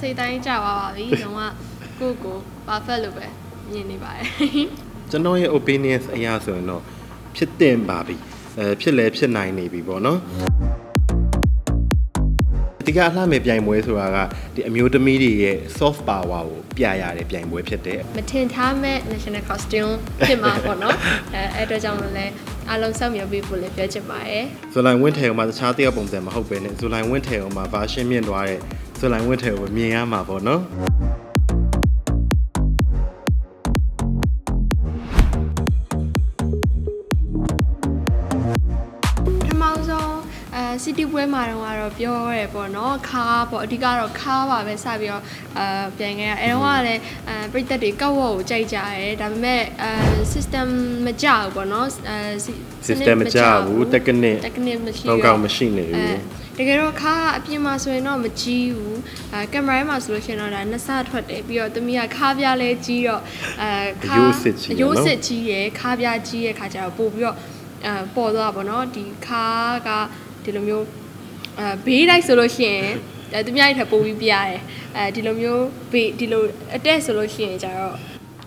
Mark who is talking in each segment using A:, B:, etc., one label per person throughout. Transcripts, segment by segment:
A: စိတ်တိုင်းကြပါပါပြီ။လုံးဝကိုယ့်ကို perfect လို့ပဲမြင်နေပါတယ်
B: ကျွန်တော်ရဲ့ opinions အရာဆိုရင်တော့ဖြစ်တင်ပါပြီအဲဖြစ်လဲဖြစ်နိုင်နေပြီပေါ့နော်ဒီကအလှမဲ့ပြိုင်ပွဲဆိုတာကဒီအမျိုးသမီးတွေရဲ့ soft power ကိုပြရတဲ့ပြိုင်ပွဲဖြစ်တယ်။
A: မထင်ထားမဲ့ national costume ဖြစ်မှာပေါ့နော်။အဲအဲ့အတွက်ကြောင့်လည်းအားလုံးစောင့်မျှော်ပေးဖို့လည်းပြောချင်ပါတယ်။
B: ဇူလိုင်ဝင်းထဲမှာတခြားတယောက်ပုံစံမဟုတ်ပဲနဲ့ဇူလိုင်ဝင်းထဲမှာ version မြင့်သွားတဲ့ ဇူလိုင်ဝင်းထဲကိုမြင်ရမှာပေါ့နော်
A: ပထမဆုံးအဲ city ပွဲမှာတော့ကတော့ပြောရဲပေါ့နော်ခါပေါ့အဓိကတော့ခါပါပဲစပြီးတော့အဲပြန်ခဲ့ရအဲတော့ကလည်းအဲပြိသက်တွေကောက်ဝတ်ကိုကြိုက်ကြရဲဒါပေမဲ့အဲ system မကြဘူးပေါ့နော်အဲ
B: system မကြဘူး technique
A: technique မရှိ
B: ကောင်းကောင်းမရှိနေဘူး
A: အဲ တကယ်တော့ခါကအပြင်မှာဆိုရင်တော့မကြီးဘူးအဲကင်မရာမှာဆိုလို့ရှိရင်တော့ဒါနှစ်ဆထွက်တယ်ပြီးတော့သမီးကခါပြလဲကြီးတော့အဲခါ
B: အရိုးစစ်ကြီးရယ်နော်
A: အရိုးစစ်ကြီးရယ်ခါပြကြီးရယ်ခါကျတော့ပို့ပြီးတော့အဲပေါ်သွားတာပေါ့နော်ဒီခါကဒီလိုမျိုးအဲဘေးတိုက်ဆိုလို့ရှိရင်အဲသူများတွေထပ်ပို့ပြီးပြရတယ်အဲဒီလိုမျိုးဘေးဒီလိုအတက်ဆိုလို့ရှိရင်ကျတော့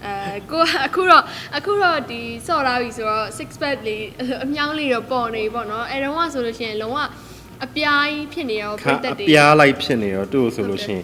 A: အဲကိုကအခုတော့အခုတော့ဒီဆော့လာပြီဆိုတော့ six pack လေးအမြောင်းလေးတော့ပေါ်နေပြီပေါ့နော်အဲတော့ကဆိုလို့ရှိရင်လုံးဝ အပြားကြီးဖြစ်နေရော
B: ခ
A: ပြါတ်တက်
B: အ
A: တွေ
B: ပြားလိုက်ဖြစ်နေတော့သူ့ကိုဆိုလို့ရှိရင်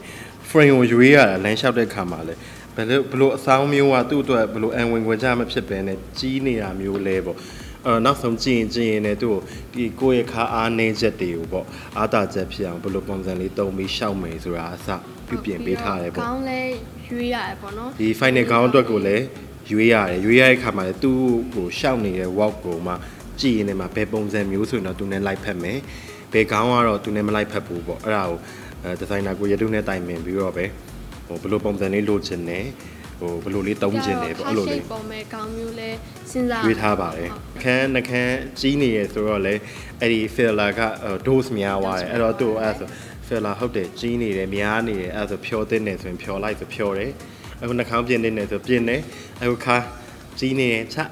B: frame ကိုရွေးရတာလမ်းလျှောက်တဲ့ခါမှာလဲဘယ်လိုဘယ်လိုအဆောင်မျိုးကသူ့အတွက်ဘယ်လိုအံဝင်ခွင်ကြမဖြစ်ပဲနဲ့ကြီးနေတာမျိုးလဲပေါ့အဲနောက်ဆုံးကြည့်ရင်ကြည့်ရင်လည်းသူ့ကိုဒီကိုယ့်ရဲ့ခါအားနေချက်တွေကိုပေါ့အားတာချက်ဖြစ်အောင်ဘယ်လိုပုံစံလေးတုံပြီးရှောက်မယ်ဆိုတာအစပြုပြင်ပေးထားတယ်ပေါ့
A: ကောင်းလဲရွေးရတယ်ပေါ့နော်
B: ဒီ final ခေါင်းအတွက်ကိုလည်းရွေးရတယ်ရွေးရတဲ့ခါမှာလည်းသူ့ကိုရှောက်နေတဲ့ walk ကိုမှကြည့်ရင်လည်းမှဘယ်ပုံစံမျိုးဆိုရင်တော့သူနဲ့လိုက်ဖက်မယ် ဘယ်ခေါင်းကတော့သူနဲ့မလိုက်ဖက်ဘူးပေါ့အဲ့ဒါကိုအဲဒီဇိုင်နာကိုရတုနဲ့တိုင်ပင်ပြီးတော့ပဲဟိုဘယ်လိုပုံစံလေးလိုချင်တယ်ဟိုဘယ်လိုလေးတုံးချင်တယ်ပေါ့အဲ့လိုလေး
A: ပုံမဲ့ကောင်းမျိုးလဲစဉ်းစား
B: ရွေးထားပါတယ်ခန်းနှခမ်းကြီးနေရဆိုတော့လေအဲ့ဒီ filler က dose များသွားတယ်အဲ့တော့သူ့အဲ့ဆို filler ဟုတ်တယ်ကြီးနေတယ်များနေတယ်အဲ့ဆိုဖြောသိနေဆိုရင်ဖြောလိုက်ဆိုဖြောတယ်အခုနှခမ်းပြင်နေတယ်ဆိုပြင်တယ်အခုခါကြီးနေတယ်ချက်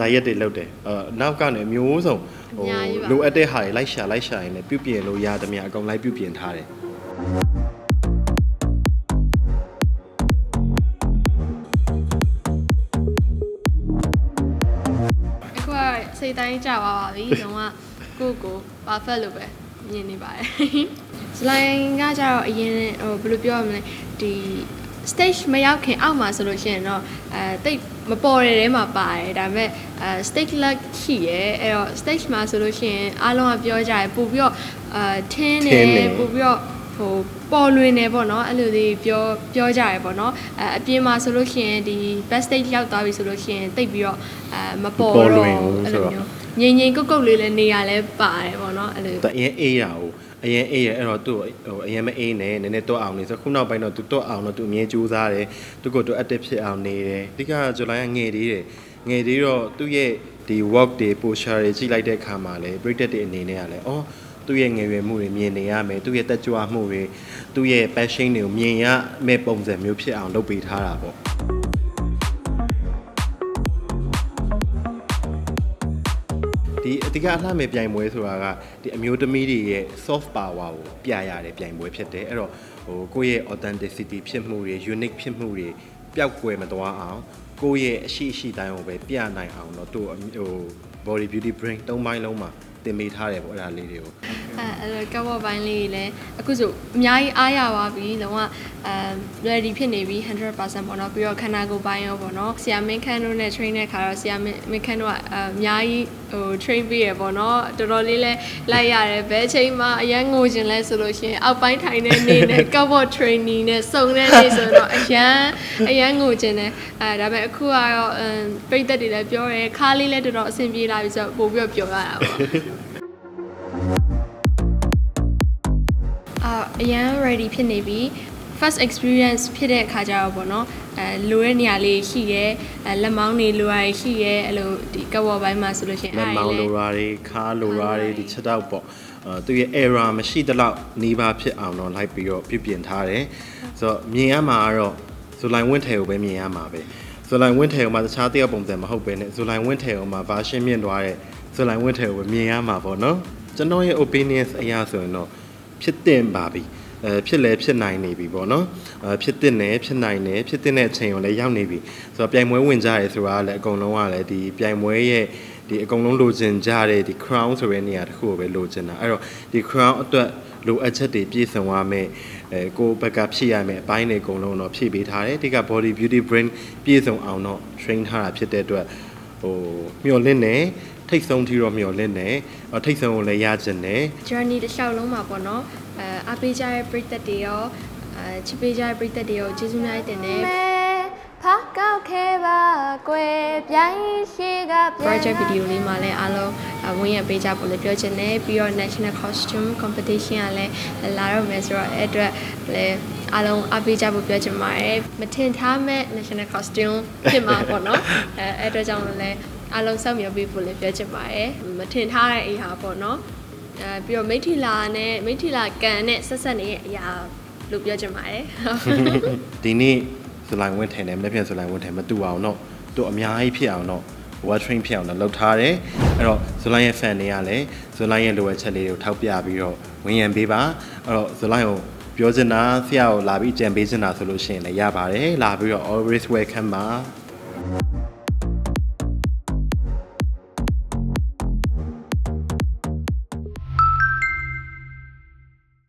B: ဒါရက်တွေလောက်တယ်အဲနောက်ကနေအမျိုးစုံဟိုလိုအပ်တဲ့ဟာတွေလိုက်ရှာလိုက်ရှာရင်လည်းပြုပြင်လို့ရသမျှအကုန်လိုက်ပြုပြင်ထားတယ်
A: အခုကစိတ်တိုင်းကြပါပါပြီလုံးဝကိုယ့်ကို perfect လို့ပဲမြင်နေပါတယ်စလိုင်းကကြတော့အရင်ဟိုဘယ်လိုပြောရမလဲဒီ stage မရောက်ခင်အောက်မှာဆိုလို့ရှိရင်တော့အဲတိတ်မပေါ်တဲ့ထဲမှာပါတယ်ဒါပေမဲ့အဲ stage luck ရှိရဲအဲ့တော့ stage မှာဆိုလို့ရှိရင်အားလုံးကပြောကြတယ်ပို့ပြီးတော့အဲထင်းနေ
B: ထင်းနေ
A: ပို့ပြီးတော့ဟိုပေါ်လွင်နေပေါ့နော်အဲ့လိုလေးပြောပြောကြရပေါ့နော်အဲအပြင်မှာဆိုလို့ရှိရင်ဒီ backstage ရောက်သွားပြီဆိုလို့ရှိရင်တိတ်ပြီးတော့အဲမပေါ်
B: မပေါ်လွ
A: တော့
B: င်ဘူး
A: အဲ့
B: ဆို
A: လို
B: တော့
A: မျိုးငိမ့်ငိမ့်ကုတ်ကုတ်လေးလည်းနေရလဲပါတယ်ပေါ့နော်အဲ့လို
B: တအရင်အေးရအောင် အရင်အေးရအဲ့တော့သူ့ဟိုအရင်မအေးနဲ့နည်းနည်းတော့အောင်နေဆိုခုနောက်ပိုင်းတော့သူတော့အောင်တော့သူအမြဲကြိုးစားတယ်သူကသူ active ဖြစ်အောင်နေတယ်အဓိကဇူလိုင်ကငယ်သေးတယ်ငယ်သေးတော့သူ့ရဲ့ဒီ work တွေ posture တွေကြည့်လိုက်တဲ့အခါမှာလည်း break တွေအနေနဲ့ကလည်းအော်သူ့ရဲ့ငယ်ရွယ်မှုတွေမြင်နေရမယ်သူ့ရဲ့တက်ကြွမှုတွေသူ့ရဲ့ passion တွေကိုမြင်ရမယ့်ပုံစံမျိုးဖြစ်အောင်လုပ်ပေးထားတာပေါ့ ဒီအဓိကအလှမဲ့ပြိုင်ပွဲဆိုတာကဒီအမျိုးသမီးတွေရဲ့ soft power ကိုပြရတဲ့ပြိုင်ပွဲဖြစ်တယ်အဲ့တော့ဟိုကိုယ့်ရဲ့ authenticity ဖြစ်မှုတွေ unique ဖြစ်မှုတွေပျောက်ကွယ်မသွားအောင်ကိုယ့်ရဲ့အရှိအရှိတိုင်းကိုပဲပြနိုင်အောင်တော့သူ့ဟို body beauty brain သုံးပိုင်းလုံးမှာတင်ပေးထားတယ်ပေါ့အဲ့ဒါလေးတွေကို
A: အဲအဲ့လိုကောက်ဝတ်ပိုင်းလေးတွေလည်းအခုဆိုအများကြီးအားရပါပြီလုံးဝအဲ ready ဖြစ်နေပြီ100%ပေါ့နော်ပြီးတော့ခန္ဓာကိုယ်ပိုင်းရောပေါ့နော်ဆရာမင်းခန်းတို့နဲ့ train တဲ့ခါတော့ဆရာမင်းမင်းခန်းတို့ကအများကြီး ဟို train ပေးရပေါ့နော်တော်တော်လေးလဲလိုက်ရတယ်ဘယ်အချိန်မှအရန်ငိုခြင်းလဲဆိုလို့ရှိရင်အောက်ပိုင်းထိုင်တဲ့နေနဲ့ကောက်ဝတ် training နဲ့စုံတဲ့နေဆိုတော့အရန်အရန်ငိုခြင်းနဲ့အဲဒါပေမဲ့အခုကတော့အမ်ပြိသက်တွေလည်းပြောရဲခါလေးလည်းတော်တော်အဆင်ပြေလာပြီဆိုတော့ပို့ပြီးတော့ပြောရတာပေါ့အာအရန် ready ဖြစ်နေပြီ first experience ဖြစ်တဲ့အခါကျတော့ဗောနော်အဲလိုတဲ့နေရာလေးရှိရဲအဲလက်မောင်းတွေလိုရရှိရဲအဲ့လိုဒီကပ်ဝေါ်ပိုင်းမှာဆိုလို့ရှိရင်
B: လက်မောင်းလိုရာတွေခါလိုရာတွေဒီချက်တော့ပေါ့အဲသူရဲ့ error မရှိသလောက်နှီးပါဖြစ်အောင်တော့လိုက်ပြီးတော့ပြုပြင်ထားတယ်ဆိုတော့မြင်ရမှာကတော့ဇူလိုင်ဝင်းထဲကိုပဲမြင်ရမှာပဲဇူလိုင်ဝင်းထဲကိုမှတခြားတယောက်ပုံစံမဟုတ်ပဲနဲ့ဇူလိုင်ဝင်းထဲကိုမှ version မြင့်သွားတဲ့ဇူလိုင်ဝင်းထဲကိုပဲမြင်ရမှာပေါ့နော်ကျွန်တော်ရဲ့ opinions အရာဆိုရင်တော့ဖြစ်တင်ပါပြီ အဲဖြစ်လဲဖြစ်နိုင်နေပြီပေါ့နော်အဲဖြစ်တဲ့နယ်ဖြစ်နိုင်တယ်ဖြစ်တဲ့အချိန်ကိုလည်းရောက်နေပြီဆိုတော့ပြိုင်ပွဲဝင်ကြရဲဆိုတာကလည်းအကုန်လုံးကလည်းဒီပြိုင်ပွဲရဲ့ဒီအကုန်လုံးလိုချင်ကြတဲ့ဒီ crown ဆိုတဲ့နေရာတစ်ခုကိုပဲလိုချင်တာအဲ့တော့ဒီ crown အတွက်လိုအပ်ချက်တွေပြည့်စုံရမယ်အဲကိုယ့်ဘက်ကဖြည့်ရမယ်အပိုင်းတွေအကုန်လုံးတော့ဖြည့်ပေးထားတယ်ဒီက body beauty brain ပြည့်စုံအောင်တော့ train ထားတာဖြစ်တဲ့အတွက်ဟိုမျော်လင့်နေ ထိတ်ဆုံးထီတော့မျော်လင့်နေအော်ထိတ်ဆုံးကိုလည်းရချင်တယ်
A: journey တစ်လျှောက်လုံးမှာပေါ့နော်အဲအားပေးကြတဲ့ပရိသတ်တွေရောအဲချစ်ပေးကြတဲ့ပရိသတ်တွေရောကျေးဇူးများတင်တယ်ဖားကောက်ခဲပါကွယ်ပြိုင်ရှိက project video လေးမှာလည်းအားလုံးအဝင်ရပေးကြဖို့လည်းပြောချင်တယ်ပြီးတော့ national costume competition ကလည်းလာတော့မယ်ဆိုတော့အဲ့အတွက်လည်းအားလုံးအားပေးကြဖို့ပြောချင်ပါတယ်မထင်ထားမဲ့ national costume ဖြစ်မှာပေါ့နော်အဲအဲ့အတွက်ကြောင့်လည်း အားလုံးစောင့်မျှော်ပေးဖို့လည်းပြောချင်ပါတယ်မထင်ထားတဲ့အိဟာပေါ့နော်အဲပြီးတော့မိထီလာနဲ့မိထီလာကန်နဲ့ဆက်ဆက်နေတဲ့အရာလို့ပြောချင်ပါတယ်
B: ဒီနေ့ဇလိုင်ဝင်းထင်တယ်မနေ့ပြန်ဇလိုင်ဝင်းထင်မတူအောင်တော့သူအများကြီးဖြစ်အောင်တော့ web train ဖြစ်အောင်တော့လုပ်ထားတယ်အဲ့တော့ဇလိုင်ရဲ့ fan တွေကလည်းဇလိုင်ရဲ့လိုအပ်ချက်လေးတွေကိုထောက်ပြပြီးတော့ဝင်ရန်ပေးပါအဲ့တော့ဇလိုင်ကိုပြောချင်တာဆရာကိုလာပြီးကြံပေးချင်တာဆိုလို့ရှိရင်လည်းရပါတယ်လာပြီးတော့ always welcome ပါ